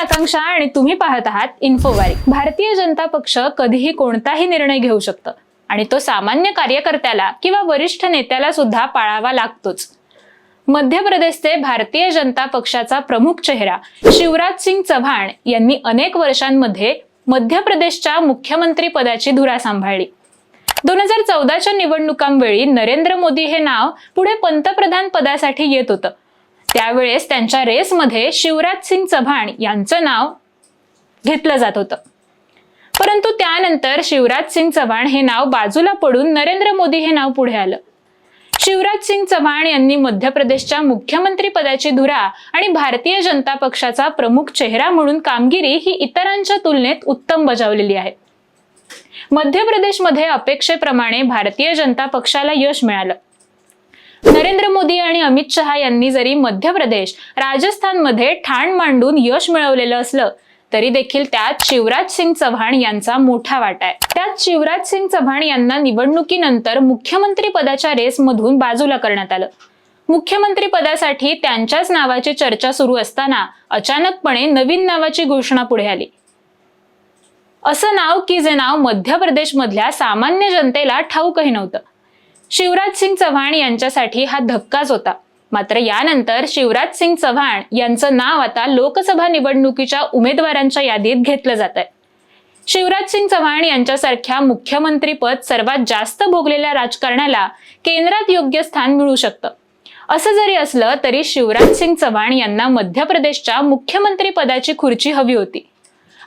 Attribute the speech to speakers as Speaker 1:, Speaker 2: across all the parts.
Speaker 1: आकांक्षा आणि तुम्ही पाहत आहात इन्फोवारी भारतीय जनता पक्ष कधीही कोणताही निर्णय घेऊ शकतं. आणि तो सामान्य कार्यकर्त्याला किंवा वरिष्ठ नेत्याला सुद्धा पाळावा लागतोच. मध्य प्रदेशचे भारतीय जनता पक्षाचा प्रमुख चेहरा शिवराज सिंग चव्हाण यांनी अनेक वर्षांमध्ये मध्य प्रदेशच्या मुख्यमंत्री पदाची धुरा सांभाळली. दोन हजार चौदाच्या निवडणुकांवेळी नरेंद्र मोदी हे नाव पुढे पंतप्रधान पदासाठी येत होतं. त्यावेळेस त्यांच्या रेसमध्ये शिवराज सिंग चव्हाण यांचं नाव घेतलं जात होतं. परंतु त्यानंतर शिवराज सिंग चव्हाण हे नाव बाजूला पडून नरेंद्र मोदी हे नाव पुढे आलं. शिवराज सिंग चव्हाण यांनी मध्य प्रदेशच्या मुख्यमंत्री पदाची धुरा आणि भारतीय जनता पक्षाचा प्रमुख चेहरा म्हणून कामगिरी ही इतरांच्या तुलनेत उत्तम बजावलेली आहे. मध्य प्रदेशमध्ये अपेक्षेप्रमाणे भारतीय जनता पक्षाला यश मिळालं. नरेंद्र मोदी आणि अमित शहा यांनी जरी मध्य प्रदेश राजस्थानमध्ये ठाण मांडून यश मिळवलेलं असलं तरी देखील त्यात शिवराज सिंग चव्हाण यांचा मोठा वाटा आहे. त्यात शिवराज सिंग चव्हाण यांना निवडणुकीनंतर मुख्यमंत्री पदाच्या रेसमधून बाजूला करण्यात आलं. मुख्यमंत्री पदासाठी त्यांच्याच नावाची चर्चा सुरू असताना अचानकपणे नवीन नावाची घोषणा पुढे आली. असं नाव की जे नाव मध्य प्रदेशमधल्या सामान्य जनतेला ठाऊकही नव्हतं. शिवराज सिंग चव्हाण यांच्यासाठी हा धक्काच होता. मात्र यानंतर शिवराज सिंग चव्हाण यांचं नाव आता लोकसभा निवडणुकीच्या उमेदवारांच्या यादीत घेतलं जात आहे शिवराज सिंग चव्हाण यांच्यासारख्या मुख्यमंत्रीपद सर्वात जास्त भोगलेल्या राजकारण्याला केंद्रात योग्य स्थान मिळू शकतं. असं जरी असलं तरी शिवराज सिंग चव्हाण यांना मध्य प्रदेशच्या मुख्यमंत्री पदाची खुर्ची हवी होती.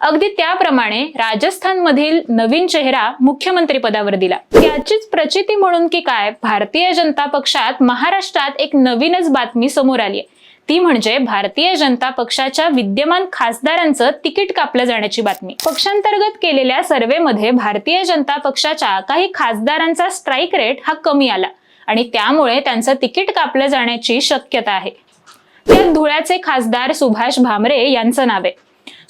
Speaker 1: अगदी त्याप्रमाणे राजस्थानमधील नवीन चेहरा मुख्यमंत्री पदावर दिला. याचीच प्रचिती म्हणून की काय भारतीय जनता पक्षात महाराष्ट्रात एक नवीनच बातमी समोर आली आहे. ती म्हणजे भारतीय जनता पक्षाच्या विद्यमान खासदारांचं तिकीट कापलं जाण्याची बातमी. पक्षांतर्गत केलेल्या सर्व्हेमध्ये भारतीय जनता पक्षाच्या काही खासदारांचा स्ट्राईक रेट हा कमी आला आणि त्यामुळे त्यांचं तिकीट कापलं जाण्याची शक्यता आहे. त्यात धुळ्याचे खासदार सुभाष भामरे यांचं नाव आहे.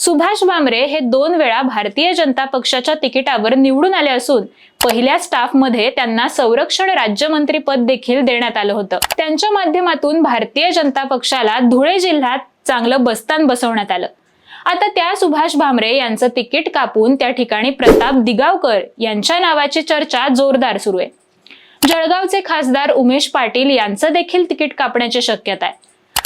Speaker 1: सुभाष भामरे हे दोन वेळा भारतीय जनता पक्षाच्या तिकिटावर निवडून आले असून पहिल्या स्टाफमध्ये त्यांना संरक्षण राज्यमंत्री पद देखील देण्यात आलं होतं. त्यांच्या माध्यमातून भारतीय जनता पक्षाला धुळे जिल्ह्यात चांगलं बस्तान बसवण्यात आलं. आता त्या सुभाष भामरे यांचं तिकीट कापून त्या ठिकाणी प्रताप दिगावकर यांच्या नावाची चर्चा जोरदार सुरू आहे. जळगावचे खासदार उमेश पाटील यांचं देखील तिकीट कापण्याची शक्यता आहे.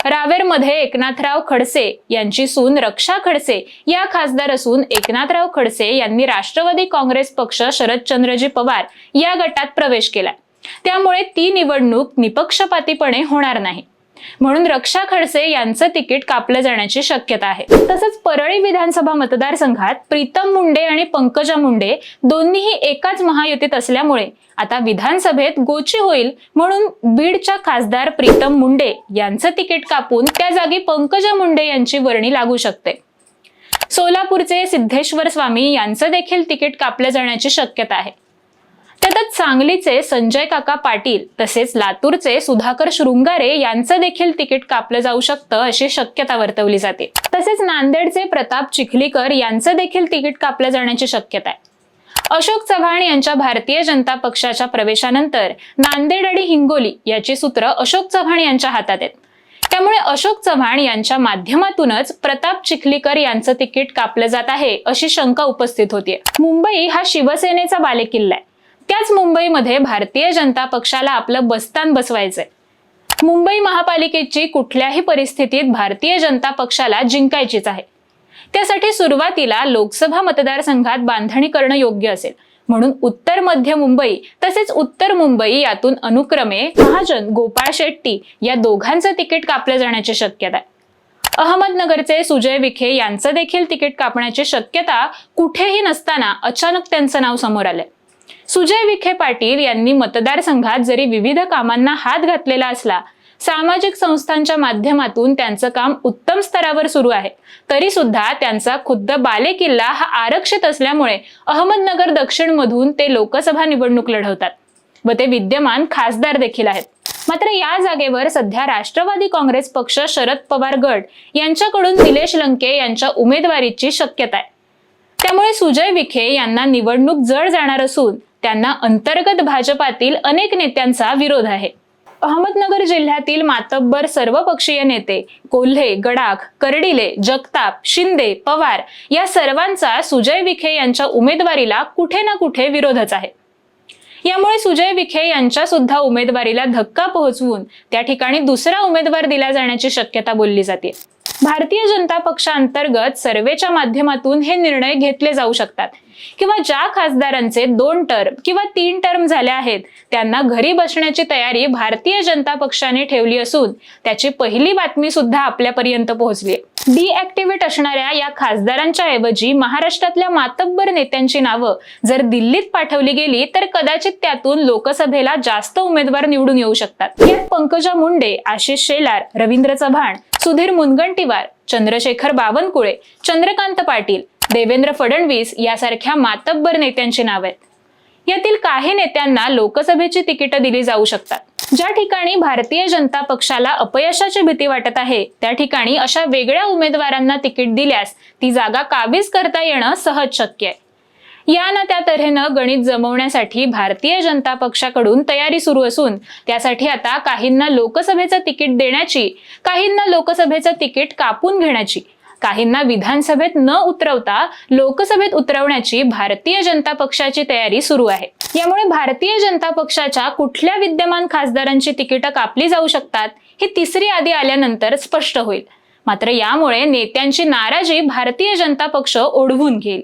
Speaker 1: रावेरमध्ये एकनाथराव खडसे यांची सून रक्षा खडसे या खासदार असून एकनाथराव खडसे यांनी राष्ट्रवादी काँग्रेस पक्ष शरदचंद्रजी पवार या गटात प्रवेश केला त्यामुळे ती निवडणूक निपक्षपातीपणे होणार नाही. म्हणून रक्षा खडसे यांचं तिकीट कापलं जाण्याची शक्यता आहे. तसंच परळी विधानसभा मतदारसंघात प्रीतम मुंडे आणि पंकजा मुंडे दोन्हीही एकाच महायुतीत असल्यामुळे आता विधानसभेत गोची होईल म्हणून बीडच्या खासदार प्रीतम मुंडे यांचं तिकीट कापून त्या जागी पंकजा मुंडे यांची वर्णी लागू शकते. सोलापूरचे सिद्धेश्वर स्वामी यांचं देखील तिकीट कापलं जाण्याची शक्यता आहे. त्यातच सांगलीचे संजय काका पाटील तसेच लातूरचे सुधाकर शृंगारे यांचं देखील तिकीट कापलं जाऊ शकतं अशी शक्यता वर्तवली जाते. तसेच नांदेडचे प्रताप चिखलीकर यांचं देखील तिकीट कापलं जाण्याची शक्यता आहे. अशोक चव्हाण यांच्या भारतीय जनता पक्षाच्या प्रवेशानंतर नांदेड आणि हिंगोली याची सूत्र अशोक चव्हाण यांच्या हातात आहेत. त्यामुळे अशोक चव्हाण यांच्या माध्यमातूनच प्रताप चिखलीकर यांचं तिकीट कापलं जात आहे अशी शंका उपस्थित होतीये. मुंबई हा शिवसेनेचा बालेकिल्ला आहे. त्याच मुंबईमध्ये भारतीय जनता पक्षाला आपलं बस्तान बसवायचंय. मुंबई महापालिकेची कुठल्याही परिस्थितीत भारतीय जनता पक्षाला जिंकायचीच आहे. त्यासाठी सुरुवातीला लोकसभा मतदारसंघात बांधणी करणं योग्य असेल. म्हणून उत्तर मध्य मुंबई तसेच उत्तर मुंबई यातून अनुक्रमे महाजन गोपाळ शेट्टी या दोघांचं तिकीट कापलं जाण्याची शक्यता आहे. अहमदनगरचे सुजय विखे यांचं देखील तिकीट कापण्याची शक्यता कुठेही नसताना अचानक त्यांचं नाव समोर आलंय. सुजय विखे पाटील यांनी मतदारसंघात जरी विविध कामांना हात घातलेला असला सामाजिक संस्थांच्या माध्यमातून त्यांचं काम उत्तम स्तरावर सुरू आहे. तरी सुद्धा त्यांचा खुद्द बालेकिल्ला हा आरक्षित असल्यामुळे अहमदनगर दक्षिण मधून ते लोकसभा निवडणूक लढवतात व ते विद्यमान खासदार देखील आहेत. मात्र या जागेवर सध्या राष्ट्रवादी काँग्रेस पक्ष शरद पवार गट यांच्याकडून निलेश लंके यांच्या उमेदवारीची शक्यता आहे. त्यामुळे सुजय विखे यांना निवडणूक जड जाणार असून त्यांना अंतर्गत भाजपातील अनेक नेत्यांचा विरोध आहे. अहमदनगर जिल्ह्यातील मातब्बर सर्वपक्षीय नेते कोल्हे गडाख कर्डिले जगताप शिंदे पवार या सर्वांचा सुजय विखे यांच्या उमेदवारीला कुठे ना कुठे विरोधच आहे. यामुळे सुजय विखे यांच्या सुद्धा उमेदवारीला धक्का पोहोचवून त्या ठिकाणी दुसरा उमेदवार दिला जाण्याची शक्यता बोलली जाते. भारतीय जनता पक्षांतर्गत सर्वेच्या माध्यमातून हे निर्णय घेतले जाऊ शकतात. किंवा ज्या खासदारांचे दोन टर्म किंवा तीन टर्म झाले आहेत त्यांना घरी बसण्याची तयारी भारतीय जनता पक्षाने ठेवली असून त्याची पहिली बातमी सुद्धा आपल्यापर्यंत पोहोचली डिॲक्टिव्हेट असणाऱ्या या खासदारांच्या ऐवजी महाराष्ट्रातल्या मातब्बर नेत्यांची नावं जर दिल्लीत पाठवली गेली तर कदाचित त्यातून लोकसभेला जास्त उमेदवार निवडून येऊ शकतात. यात पंकजा मुंडे आशिष शेलार रवींद्र चव्हाण सुधीर मुनगंटीवार चंद्रशेखर बावनकुळे चंद्रकांत पाटील देवेंद्र फडणवीस यासारख्या मातब्बर नेत्यांची नाव आहेत. यातील काही नेत्यांना लोकसभेची तिकीटं दिली जाऊ शकतात. ज्या ठिकाणी भारतीय जनता पक्षाला अपयशाची भीती वाटत आहे त्या ठिकाणी अशा वेगळ्या उमेदवारांना तिकीट दिल्यास ती जागा काबीज करता येणं सहज शक्य आहे. या ना त्या तऱ्हेनं गणित जमवण्यासाठी भारतीय जनता पक्षाकडून तयारी सुरू असून त्यासाठी आता काहींना लोकसभेचं तिकीट देण्याची काहींना लोकसभेचं तिकीट कापून घेण्याची काहींना विधानसभेत न उतरवता लोकसभेत उतरवण्याची भारतीय जनता पक्षाची तयारी सुरू आहे. यामुळे भारतीय जनता पक्षाच्या कुठल्या विद्यमान खासदारांची तिकीटं कापली जाऊ शकतात ही तिसरी यादी आल्यानंतर स्पष्ट होईल. मात्र यामुळे नेत्यांची नाराजी भारतीय जनता पक्ष ओढवून घेईल.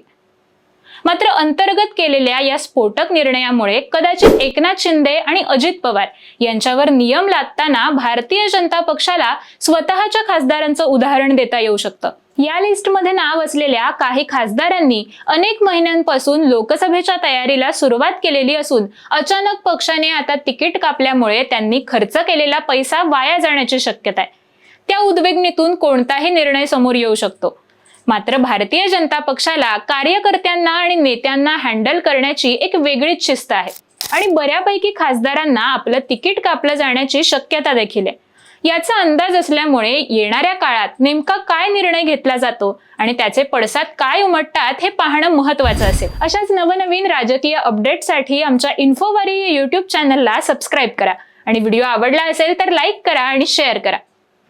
Speaker 1: मात्र अंतर्गत केलेल्या या स्फोटक निर्णयामुळे कदाचित एकनाथ शिंदे आणि अजित पवार यांच्यावर नियम लादताना भारतीय जनता पक्षाला स्वतःच्या खासदारांचं उदाहरण देता येऊ शकतं. या लिस्टमध्ये नाव असलेल्या काही खासदारांनी अनेक महिन्यांपासून लोकसभेच्या तयारीला सुरुवात केलेली असून अचानक पक्षाने आता तिकीट कापल्यामुळे त्यांनी खर्च केलेला पैसा वाया जाण्याची शक्यता आहे. त्या उद्विग्नीतून कोणताही निर्णय समोर येऊ शकतो. मात्र भारतीय जनता पक्षाला कार्यकर्त्यांना आणि नेत्यांना हँडल करण्याची एक वेगळीच शिस्त आहे. आणि बऱ्यापैकी खासदारांना आपलं तिकीट कापलं जाण्याची शक्यता देखील आहे. याचा अंदाज असल्यामुळे येणाऱ्या काळात नेमका काय निर्णय घेतला जातो आणि त्याचे पडसाद काय उमटतात हे पाहणं महत्वाचं असेल. अशाच नवनवीन राजकीय अपडेटसाठी आमच्या इन्फोवारी युट्यूब चॅनलला सबस्क्राईब करा. आणि व्हिडिओ आवडला असेल तर लाईक करा आणि शेअर करा.